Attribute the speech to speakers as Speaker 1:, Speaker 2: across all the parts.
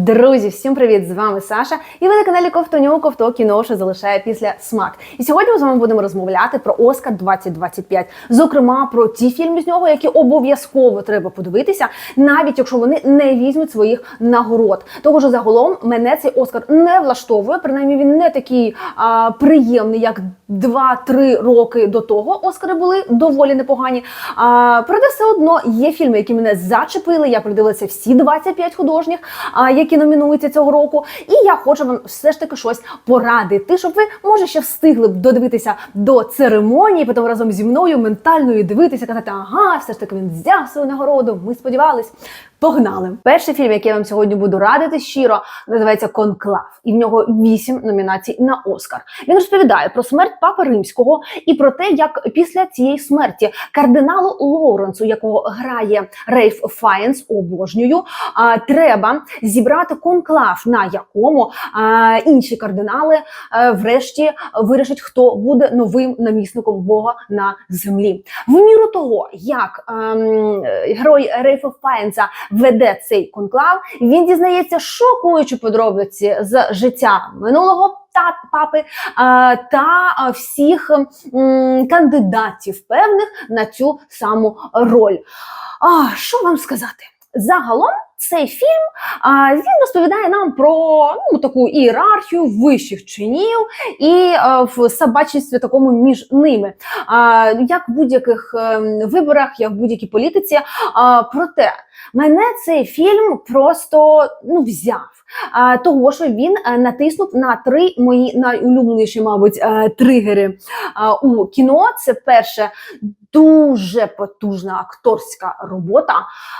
Speaker 1: Друзі, всім привіт! З вами Саша. І ви на каналі Ковтоню Ковто кіно, що залишає після смак. І сьогодні ми з вами будемо розмовляти про Оскар 2025. Зокрема, про ті фільми з нього, які обов'язково треба подивитися, навіть якщо вони не візьмуть своїх нагород. Того ж загалом мене цей Оскар не влаштовує. Принаймні він не такий а, приємний, як 2-3 роки до того. Оскари були доволі непогані. А, проте все одно є фільми, які мене зачепили. Я придивилася всі 25 художніх. А, які номінуються цього року. І я хочу вам все ж таки щось порадити, щоб ви може ще встигли б додивитися до церемонії, потім разом зі мною ментальною дивитися, казати, ага, все ж таки він взяв свою нагороду. Ми сподівались. Погнали! Перший фільм, який я вам сьогодні буду радити щиро, називається Конклав, і в нього вісім номінацій на Оскар. Він розповідає про смерть папи римського і про те, як після цієї смерті кардиналу Лоуренсу, якого грає Рейф Фаєнс, обожнюю, а, треба зібрати конклав, на якому інші кардинали а, врешті вирішать, хто буде новим намісником Бога на землі. В міру того, як ем, герой Рейфа Фаєнса веде цей конклав, він дізнається шокуючі подробиці з життя минулого та папи та всіх кандидатів певних на цю саму роль. А, що вам сказати? Загалом цей фільм а, він розповідає нам про ну, таку ієрархію вищих чинів і а, в собачестві такому між ними. А, як в будь-яких ем, виборах, як в будь-якій політиці. А, проте мене цей фільм просто ну, взяв. Того, що він е, натиснув на три мої найулюбленіші, мабуть, е, тригери у кіно. Це перше дуже потужна акторська робота.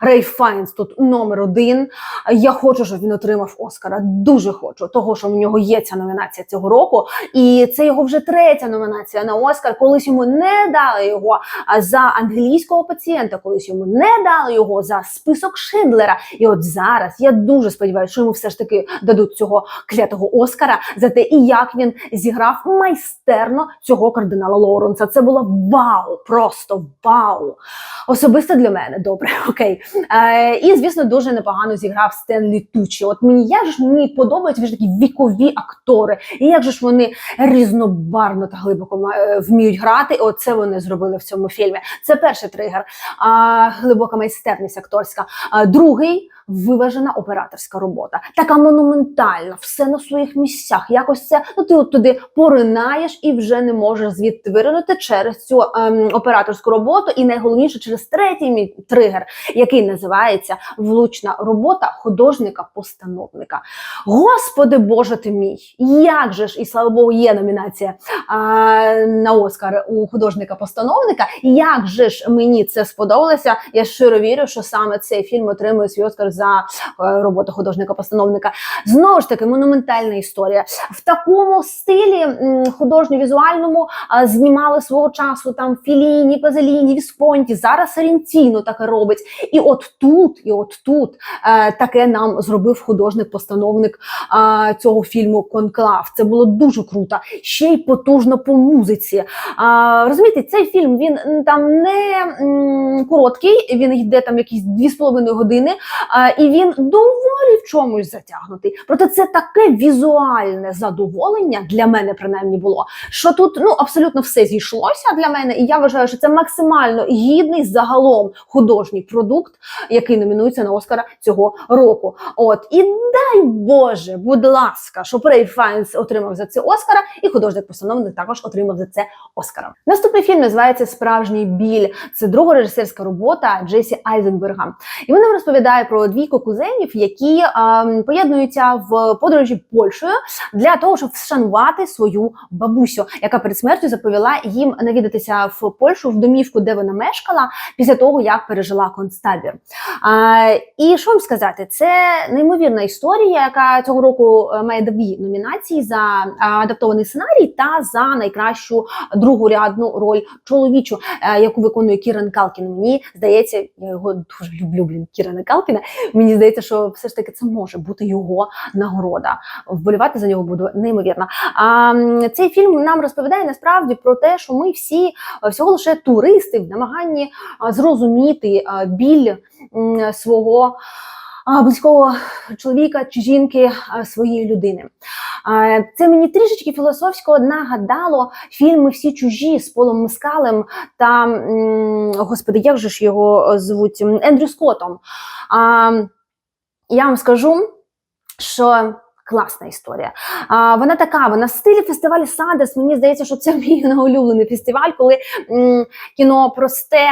Speaker 1: Рей Файнс тут номер один. Я хочу, щоб він отримав Оскара. Дуже хочу, того, що в нього є ця номінація цього року. І це його вже третя номінація на Оскар. Колись йому не дали його за англійського пацієнта, колись йому не дали його за список Шиндлера. І от зараз я дуже сподіваюся, що йому все ж таки дадуть цього клятого Оскара за те, і як він зіграв майстерно цього кардинала Лоуренса. Це було вау! Просто вау! Особисто для мене добре, окей. Е, і звісно, дуже непогано зіграв Стенлі Тучі. От мені як ж мені подобаються вже такі вікові актори, і як же ж вони різнобарно та глибоко е, вміють грати. І Оце вони зробили в цьому фільмі. Це перший тригер, а, глибока майстерність акторська. А, другий виважена операторська робота, така монументальна, все на своїх місцях. Якось це ну ти от туди поринаєш і вже не можеш звідти виринути через цю ем, операторську роботу. І найголовніше через третій мій тригер, який називається влучна робота художника-постановника. Господи Боже ти мій! Як же ж, і слава Богу, є номінація а, на Оскар у художника-постановника. Як же ж мені це сподобалося? Я щиро вірю, що саме цей фільм отримує свій Оскар за е, роботу художника-постановника. Знову ж таки, монументальна історія. В такому стилі художньо-візуальному знімали свого часу там Філіні, Пазеліні, Вісконті. Зараз Сарінтіно таке робить. І от тут, і от тут е, таке нам зробив художник-постановник е, цього фільму Конклав. Це було дуже круто. Ще й потужно по музиці. А, розумієте, цей фільм він там не м, короткий, він йде там якісь дві з половиною години, а, і він доволі в чомусь затягнутий. Проте це таке візуальне задоволення для мене, принаймні, було, що тут ну абсолютно все зійшлося для мене, і я вважаю, що це максимально гідний загалом художній продукт, який номінується на Оскара цього року. От і дай Боже, будь ласка, щоб Рей Файнс отримав за це Оскара, і художник-постановник також отримав за це Оскара. Наступний фільм називається Справжній біль. Це друга режисерська робота Джесі Айзенберга. І вона розповідає про двійку кузенів, які ем, поєднуються в подорожі Польщею для того, щоб вшанувати свою бабусю, яка перед смертю заповіла їм навідатися в Польщу в домівку, де вона мешкала, після того як пережила концтабір. А, і що вам сказати, це неймовірна історія, яка цього року е, має дві номінації за адаптований сценарій та за найкращу другорядну роль чоловічу, е, яку виконує Кіран Калкін. Мені здається, я його дуже люблю. Блін, Кірана Калкіна. Мені здається, що все ж таки це може бути його нагорода. Вболівати за нього буду неймовірно. А цей фільм нам розповідає насправді про те, що ми всі е, всього лише туристи в намаганні зрозуміти біль свого близького чоловіка чи жінки своєї людини. Це мені трішечки філософсько нагадало фільми Всі чужі з Полом Мискалем та господи, як же ж його звуть Ендрю Скоттом. Я вам скажу, що. Класна історія. А, вона така, вона в стилі фестивалю Сандес. Мені здається, що це мій улюблений фестиваль, коли м, кіно просте,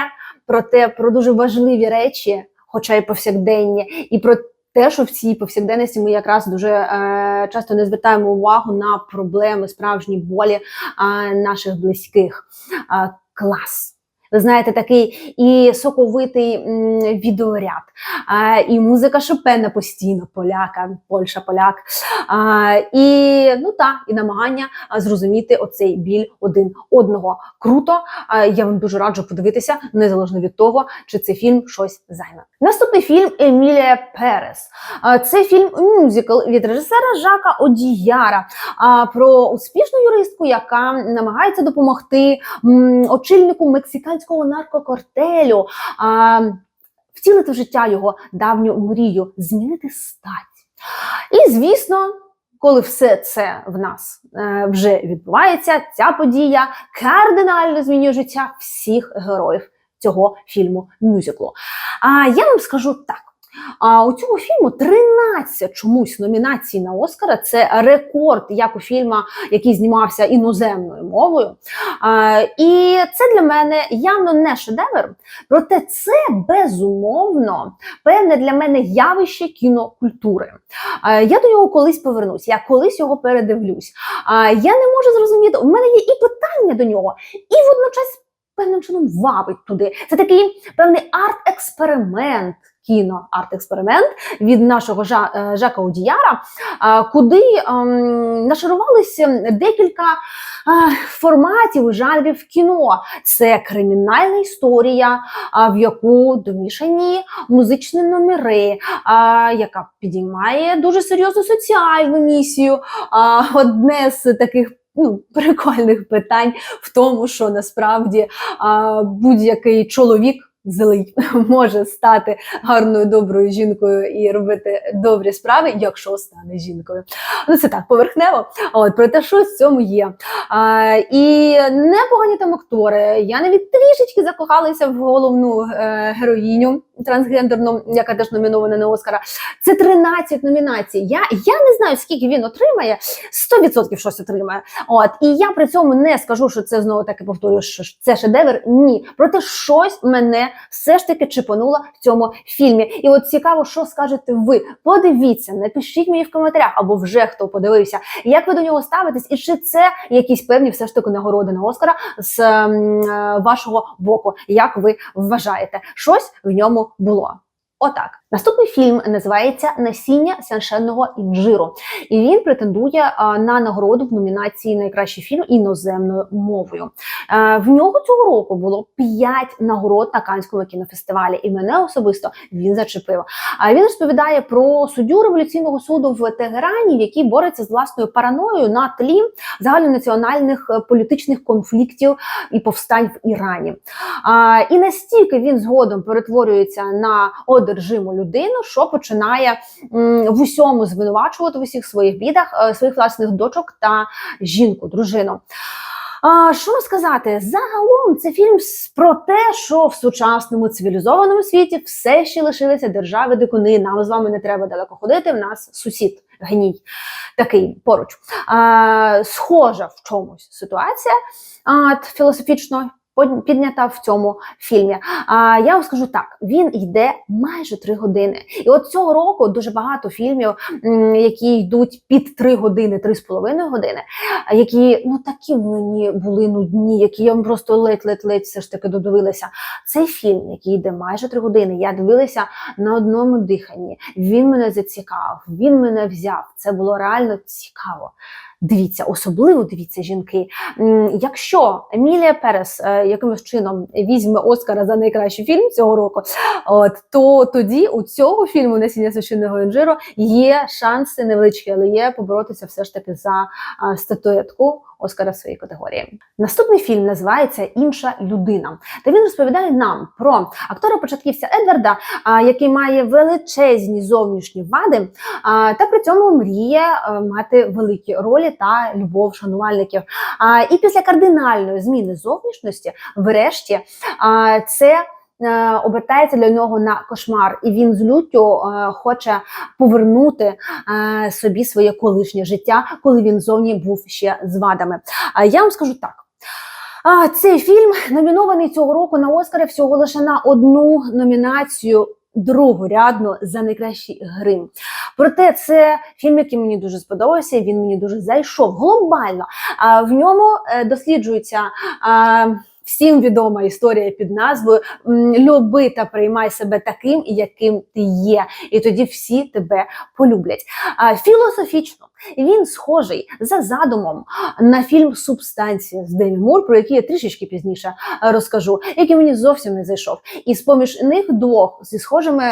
Speaker 1: проте про дуже важливі речі, хоча й повсякденні, і про те, що в цій повсякденності ми якраз дуже е, часто не звертаємо увагу на проблеми, справжні болі е, наших близьких. Е, клас. Ви знаєте, такий і соковитий відеоряд, а, і музика Шопена постійно, поляка, Польща, поляк. А, і ну та, і намагання зрозуміти оцей біль один одного. Круто. А, я вам дуже раджу подивитися, незалежно від того, чи цей фільм щось займе. Наступний фільм Емілія Перес. А, це фільм мюзикл від режисера Жака Одіяра а, про успішну юристку, яка намагається допомогти м, очільнику мексиканського наркокартелю а, втілити в життя його давню мрію, змінити стать. І звісно. Коли все це в нас е, вже відбувається, ця подія кардинально змінює життя всіх героїв цього фільму мюзиклу. А я вам скажу так: а у цього фільму 13 чомусь номінацій на Оскара. Це рекорд як у фільма, який знімався іноземною мовою. А, і це для мене явно не шедевр, проте це безумовно певне для мене явище кінокультури. А, я до нього колись повернусь, я колись його передивлюсь. А, я не можу зрозуміти, у мене є і питання до нього, і водночас. Певним чином вабить туди. Це такий певний арт-експеримент, кіно арт-експеримент від нашого е, Жака Одіяра, куди ем, нашарувалися декілька е, форматів, жанрів кіно. Це кримінальна історія, в яку домішані музичні номери, яка підіймає дуже серйозну соціальну місію. Одне з таких. Ну, прикольних питань в тому, що насправді будь-який чоловік злий може стати гарною доброю жінкою і робити добрі справи, якщо стане жінкою. Ну це так поверхнево. От про те, що в цьому є. А, і непогані там актори. Я навіть трішечки закохалася в головну е, героїню трансгендерну, яка теж номінована на Оскара. Це 13 номінацій. Я, я не знаю, скільки він отримає. 100% щось отримає. От і я при цьому не скажу, що це знову таки повторюю, що це шедевр. Ні, проте щось мене все ж таки чіпануло в цьому фільмі. І от цікаво, що скажете ви. Подивіться, напишіть мені в коментарях, або вже хто подивився, як ви до нього ставитесь, і чи це якісь певні все ж таки нагороди на Оскара з ем, е, вашого боку. Як ви вважаєте, щось в ньому було? Отак. Наступний фільм називається Насіння священного інжиру, і він претендує на нагороду в номінації Найкращий фільм іноземною мовою. Е, в нього цього року було 5 нагород на Канському кінофестивалі, і мене особисто він зачепив. А він розповідає про суддю революційного суду в Тегерані, який бореться з власною параноєю на тлі загальнонаціональних е, політичних конфліктів і повстань в Ірані. І настільки він згодом перетворюється на одержиму людину, що починає в усьому звинувачувати в усіх своїх бідах е, своїх власних дочок та жінку, дружину. А, що сказати? Загалом це фільм про те, що в сучасному цивілізованому світі все ще лишилися держави дикуни. Нам з вами не треба далеко ходити. В нас сусід гній такий поруч. А, схожа в чомусь ситуація а, філософічно піднята в цьому фільмі. А я вам скажу так: він йде майже три години. І от цього року дуже багато фільмів, які йдуть під три години, три з половиною години, які ну такі мені були нудні, які я просто ледь-ледь-ледь все ж таки додивилася. Цей фільм, який йде майже три години, я дивилася на одному диханні. Він мене зацікавив, він мене взяв. Це було реально цікаво. Дивіться, особливо дивіться жінки. Якщо Емілія Перес е, якимось чином візьме Оскара за найкращий фільм цього року, от то тоді у цього фільму Насіння священного інжиру є шанси невеличкі, але є поборотися все ж таки за статуетку Оскара в своїй категорії. Наступний фільм називається Інша людина, де він розповідає нам про актора початківця Едварда, який має величезні зовнішні вади, та при цьому мріє е, мати великі ролі та любов шанувальників. І після кардинальної зміни зовнішності, врешті, це. Е, Обертається для нього на кошмар, і він з люттю е, хоче повернути е, собі своє колишнє життя, коли він зовні був ще з вадами. Я вам скажу так. Цей фільм номінований цього року на Оскари всього лише на одну номінацію. Другорядно за найкращий грим. Проте це фільм, який мені дуже сподобався. Він мені дуже зайшов глобально. А в ньому досліджується. Всім відома історія під назвою Люби та приймай себе таким, яким ти є, і тоді всі тебе полюблять. Філософічно він схожий за задумом на фільм Субстанція з Демі Мур, про який я трішечки пізніше е, розкажу, який мені зовсім не зайшов. І з поміж них двох зі схожими.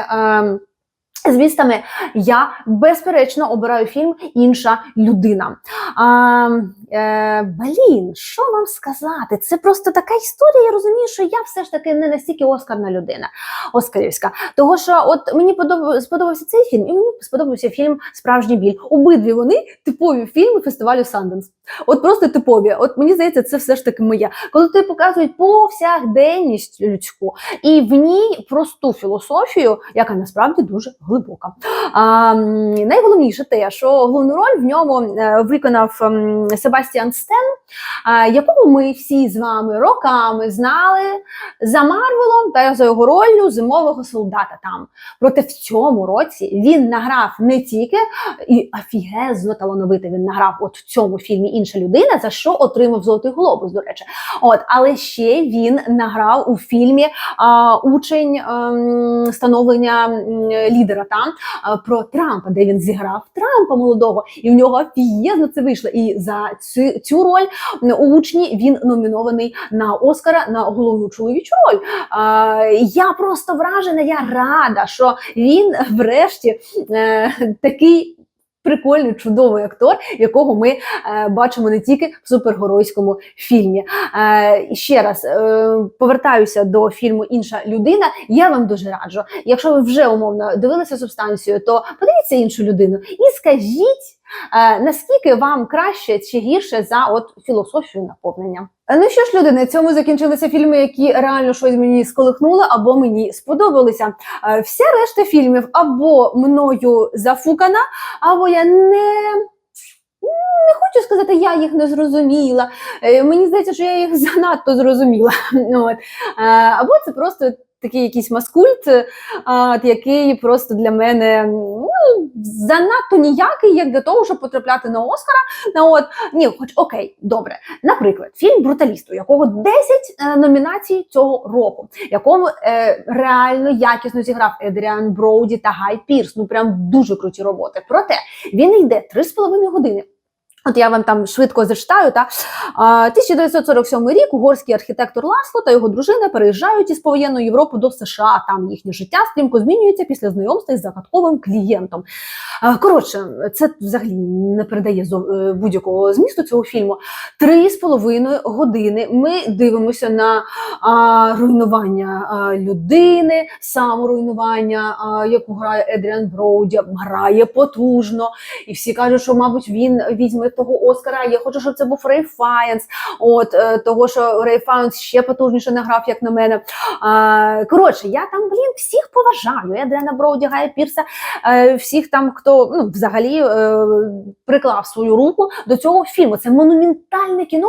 Speaker 1: Змістами я безперечно обираю фільм Інша людина. А, е, блін, що вам сказати? Це просто така історія. Я розумію, що я все ж таки не настільки оскарна людина, оскарівська. Того що, от мені подоб... сподобався цей фільм, і мені сподобався фільм Справжній біль. Обидві вони типові фільми фестивалю Санденс. От просто типові. От мені здається, це все ж таки моє. Коли ти показують повсякденність людську і в ній просту філософію, яка насправді дуже глибока. А, найголовніше те, що головну роль в ньому е, виконав Себастіан Стен, якого ми всі з вами роками знали за Марвелом та за його ролью зимового солдата там. Проте в цьому році він награв не тільки і офігезно талановито він награв от в цьому фільмі інша людина, за що отримав золотий глобус, до речі. От, але ще він награв у фільмі а, учень ем, становлення лідера там про Трампа, де він зіграв Трампа молодого, і в нього офігезно це вийшло. І за цю, цю роль учні він номінований на Оскара на головну чоловічу роль. Я просто вражена, я рада, що він врешті е, такий. Прикольний, чудовий актор, якого ми е, бачимо не тільки в супергеройському фільмі. Е, ще раз е, повертаюся до фільму Інша людина. Я вам дуже раджу. Якщо ви вже умовно дивилися субстанцію, то подивіться іншу людину і скажіть, наскільки вам краще чи гірше за от філософію наповнення. Е, Ну що ж, люди, на цьому закінчилися фільми, які реально щось мені сколихнули або мені сподобалися. Е, Вся решта фільмів або мною зафукана, або я не. Не хочу сказати, я їх не зрозуміла. Е, Мені здається, що я їх занадто зрозуміла. От. Е, Або це просто такий якийсь маскульт, е, от, який просто для мене ну, занадто ніякий, як для того, щоб потрапляти на Оскара. Ну, от, ні, хоч окей, добре. Наприклад, фільм Бруталіст, у якого 10 е, номінацій цього року, якому е, реально якісно зіграв Едріан Броуді та Гай Пірс. Ну прям дуже круті роботи. Проте він йде 3,5 години. От я вам там швидко зачитаю. Та? 1947 рік угорський архітектор Ласло та його дружина переїжджають із повоєнної Європи до США. Там їхнє життя стрімко змінюється після знайомства із загадковим клієнтом. Коротше, це взагалі не передає е, будь-якого змісту цього фільму. Три з половиною години ми дивимося на а, руйнування а, людини, саморуйнування, а, яку грає Едріан Броуді, грає потужно. І всі кажуть, що, мабуть, він візьме того Оскара. Я хочу, щоб це був Рей Фаєнс. От е, того, що Рей Фаєнс ще потужніше награв, як на мене. А, коротше, я там, блін, всіх поважаю. Едріана Броуді, Гая Пірса, е, всіх там, хто ну, взагалі е, приклав свою руку до цього фільму. Це монументальне кіно,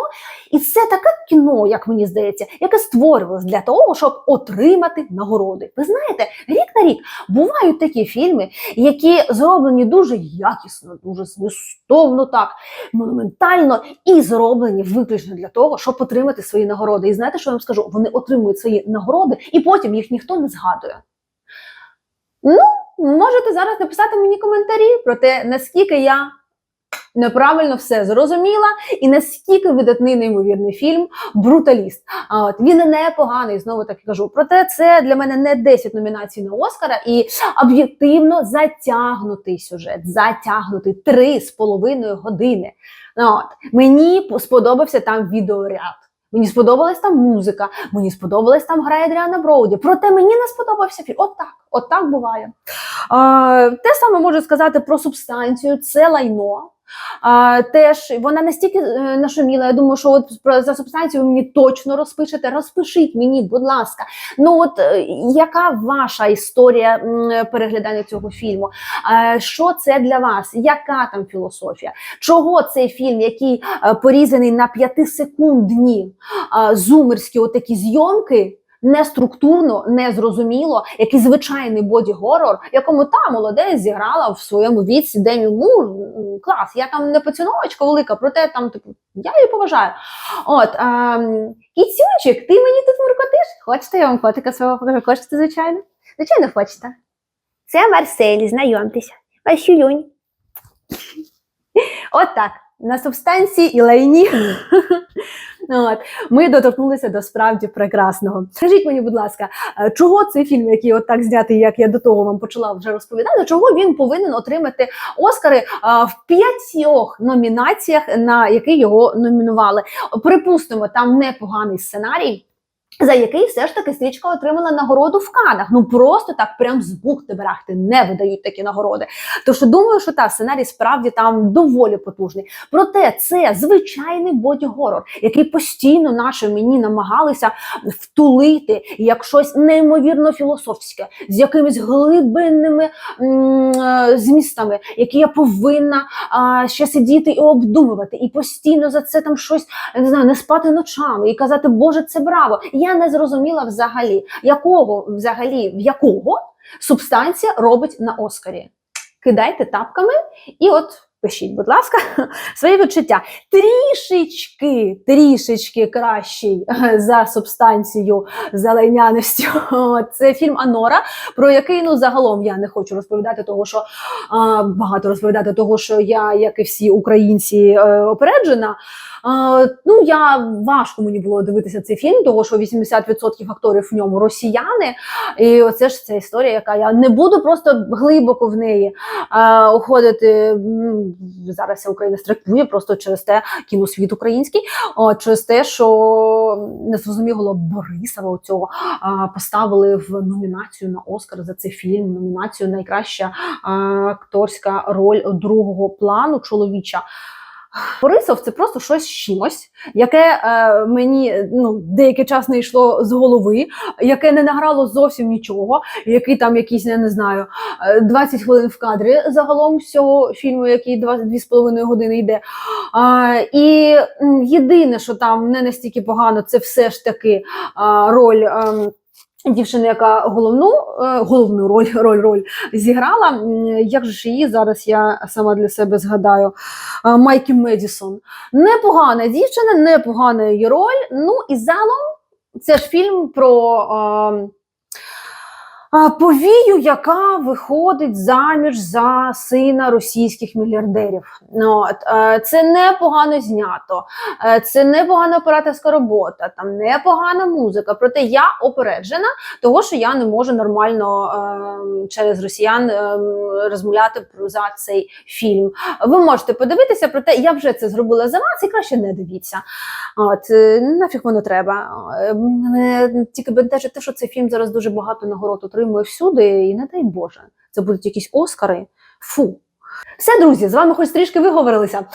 Speaker 1: і це таке кіно, як мені здається, яке створювалось для того, щоб отримати нагороди. Ви знаєте, рік на рік бувають такі фільми, які зроблені дуже якісно, дуже змістовно так, монументально і зроблені виключно для того, щоб отримати свої нагороди. І знаєте, що я вам скажу? Вони отримують свої нагороди, і потім їх ніхто не згадує. Ну, можете зараз написати мені коментарі про те, наскільки я неправильно все зрозуміла, і наскільки видатний неймовірний фільм Бруталіст. А от він непоганий, знову таки кажу. Проте це для мене не 10 номінацій на Оскара і об'єктивно затягнутий сюжет, затягнутий три з половиною години. От мені сподобався там відеоряд. Мені сподобалась там музика, мені сподобалась там гра Едріана Броуді. Проте мені не сподобався фільм. От так, от так буває. А, те саме можу сказати про субстанцію, це лайно. А, теж вона настільки е, нашуміла. Я думаю, що от про за субстанцію ви мені точно розпишете. Розпишіть мені, будь ласка. Ну от е, яка ваша історія переглядання цього фільму? Е, Що це для вас? Яка там філософія? Чого цей фільм, який порізаний на п'ятисекундні зумерські отакі зйомки? Не структурно, не зрозуміло, який звичайний боді-горор, якому та молодець зіграла в своєму віці Демі Мур. Клас, я там не поціновочка велика, проте там типу я її поважаю. От ем, кіцюнчик, ти мені тут муркотиш? Хочете, я вам котика свого покажу? Хочете, звичайно? Звичайно, хочете. Це Марселі, знайомтеся. Васюлюнь. От так. На субстанції і лайні. От. Ми доторкнулися до справді прекрасного. Скажіть мені, будь ласка, е, чого цей фільм, який от так знятий, як я до того вам почала вже розповідати, чого він повинен отримати Оскари е, в п'ятьох номінаціях, на які його номінували? Припустимо, там непоганий сценарій. За який все ж таки стрічка отримала нагороду в Канах. Ну просто так, прям з бухти берахти не видають такі нагороди. Тож думаю, що та сценарій справді там доволі потужний. Проте це звичайний боді-горор, який постійно наші мені намагалися втулити як щось неймовірно філософське, з якимись глибинними е, змістами, які я повинна а, ще сидіти і обдумувати, і постійно за це там щось не знаю, не спати ночами і казати, Боже, це браво. Я не зрозуміла взагалі, якого взагалі в якого субстанція робить на Оскарі. Кидайте тапками і от. Пишіть, будь ласка, свої відчуття. Трішечки, трішечки кращий е, за субстанцію за лайняністю. Це фільм Анора, про який ну загалом я не хочу розповідати, того що багато розповідати, того що я, як і всі українці, е, опереджена. Ну я важко мені було дивитися цей фільм, того що 80% акторів в ньому росіяни. І оце ж ця історія, яка я не буду просто глибоко в неї уходити. Зараз Україна страйкує просто через те кіносвіт український, через те, що незрозуміло Борисова цього поставили в номінацію на Оскар за цей фільм. Номінацію найкраща акторська роль другого плану чоловіча. Борисов це просто щось чимось, яке е, мені ну, деякий час не йшло з голови, яке не награло зовсім нічого, який там якийсь, я не знаю, е, 20 хвилин в кадрі загалом всього фільму, який 2,5 години йде. А, і єдине, що там не настільки погано, це все ж таки а, роль. ем, Дівчина, яка головну е, головну роль роль роль зіграла. Як же ж її зараз я сама для себе згадаю? А, Майкі Медісон. Непогана дівчина, непогана її роль. Ну і загалом це ж фільм про. Повію, яка виходить заміж за сина російських мільярдерів. Ну, от, е, це непогано знято, е, це непогана операторська робота, там непогана музика. Проте я опереджена, того що я не можу нормально е, через росіян розмовляти про за цей фільм. Ви можете подивитися, проте я вже це зробила за вас і краще не дивіться. От нафіг воно треба. Тільки бентежить те, що цей фільм зараз дуже багато нагород отримує всюди, і не дай Боже, це будуть якісь Оскари. Фу. Все, друзі, з вами хоч трішки виговорилися.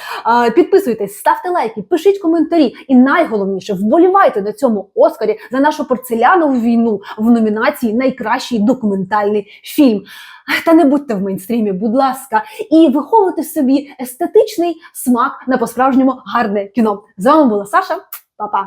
Speaker 1: Підписуйтесь, ставте лайки, пишіть коментарі. І найголовніше, вболівайте на цьому Оскарі за нашу порцелянову війну в номінації Найкращий документальний фільм. Та не будьте в мейнстрімі, будь ласка, і виховуйте собі естетичний смак на по-справжньому гарне кіно. З вами була Саша. Па-па!